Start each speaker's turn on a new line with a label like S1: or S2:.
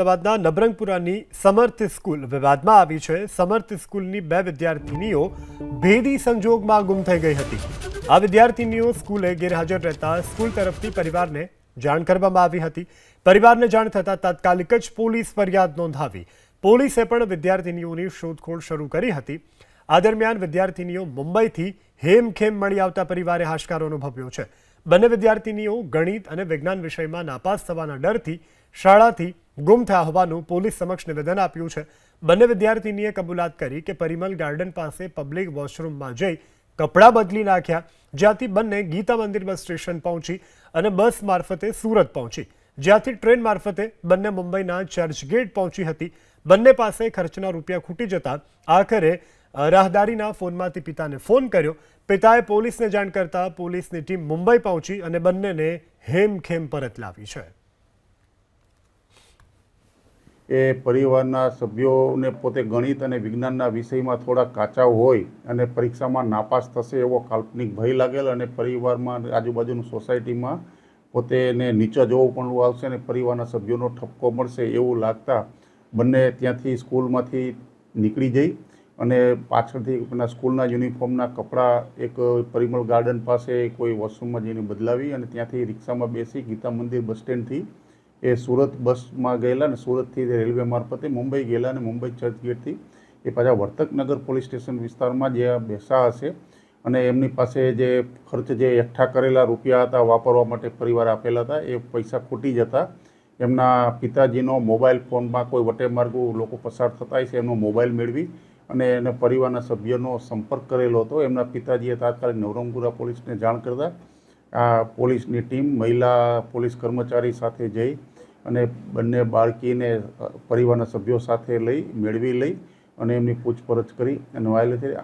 S1: અમદાવાદના નબરંગપુરાની સમર્થ સ્કૂલ. વિવાદમાં આવી છે, સમર્થ સ્કૂલની બે વિદ્યાર્થીનીઓ ભેદી સંજોગમાં ગુમ થઈ ગઈ હતી. આ વિદ્યાર્થીનીઓ સ્કૂલે ગેરહાજર રહેતા સ્કૂલ તરફથી પરિવારને જાણ કરવામાં આવી હતી. પરિવારને જાણ થતાં તાત્કાલિક જ પોલીસ ફરિયાદ નોંધાવી. પોલીસે પણ વિદ્યાર્થીનીઓની શોધખોળ શરૂ કરી હતી. આ દરમિયાન વિદ્યાર્થીનીઓ મુંબઈથી હેમખેમ મળી આવતા પરિવારે હાશકારો અનુભવ્યો છે. બંને વિદ્યાર્થીનીઓ ગણિત અને વિજ્ઞાન વિષયમાં નાપાસ થવાના ડરથી શાળાથી ગુમ થયા હોવાનું પોલીસ સમક્ષ નિવેદન આપ્યું છે. બંને વિદ્યાર્થીનીએ કબૂલાત કરી કે પરિમલ ગાર્ડન પાસે પબ્લિક વોશરૂમમાં જઈ કપડાં બદલી નાખ્યા, જ્યાંથી બંને ગીતા મંદિર બસ સ્ટેશન પહોંચી અને બસ મારફતે સુરત પહોંચી. જ્યાંથી ટ્રેન મારફતે બંને મુંબઈના ચર્ચગેટ પહોંચી હતી. બંને પાસે ખર્ચના રૂપિયા ખૂટી જતા આખરે રાહદારીના ફોનમાંથી પિતાને ફોન કર્યો. પિતાએ પોલીસને જાણ કરતા પોલીસની ટીમ મુંબઈ પહોંચી અને બંનેને હેમખેમ પરત લાવી છે.
S2: એ પરિવારના સભ્યોને પોતે ગણિત અને વિજ્ઞાનના વિષયમાં થોડા કાચા હોય અને પરીક્ષામાં નાપાસ થશે એવો કાલ્પનિક ભય લાગેલ અને પરિવારમાં આજુબાજુની સોસાયટીમાં પોતે એને નીચે જોવું પણ આવશે અને પરિવારના સભ્યોનો ઠપકો મળશે એવું લાગતા બંને ત્યાંથી સ્કૂલમાંથી નીકળી જઈ અને પાછળથી સ્કૂલના યુનિફોર્મના કપડાં, એક પરિમળ ગાર્ડન પાસે કોઈ વોશરૂમમાં જઈને બદલાવી અને ત્યાંથી રિક્ષામાં બેસી ગીતા મંદિર બસ સ્ટેન્ડથી એ સુરત બસમાં ગયેલા અને સુરતથી રેલવે મારફતે મુંબઈ ગયેલા અને મુંબઈ ચર્ચગેટથી એ પાછા વર્તકનગર પોલીસ સ્ટેશન વિસ્તારમાં જે બેસા હશે અને એમની પાસે જે ખર્ચ જે એકઠા કરેલા રૂપિયા હતા, વાપરવા માટે પરિવાર આપેલા હતા, એ પૈસા ખૂટી જતા એમના પિતાજીનો મોબાઈલ ફોનમાં કોઈ વટેમાર્ગુ લોકો પસાર થતા હશે, એમનો મોબાઈલ મેળવી અને એને પરિવારના સભ્યનો સંપર્ક કરેલો હતો. એમના પિતાજીએ તાત્કાલિક નવરંગપુરા પોલીસને જાણ કરતા આ પોલીસની ટીમ, મહિલા પોલીસ કર્મચારી સાથે જઈ અને બંને બાળકીને પરિવારના સભ્યો સાથે લઈ, મેળવી લઈ અને એમની પૂછપરછ કરી અને વાયલે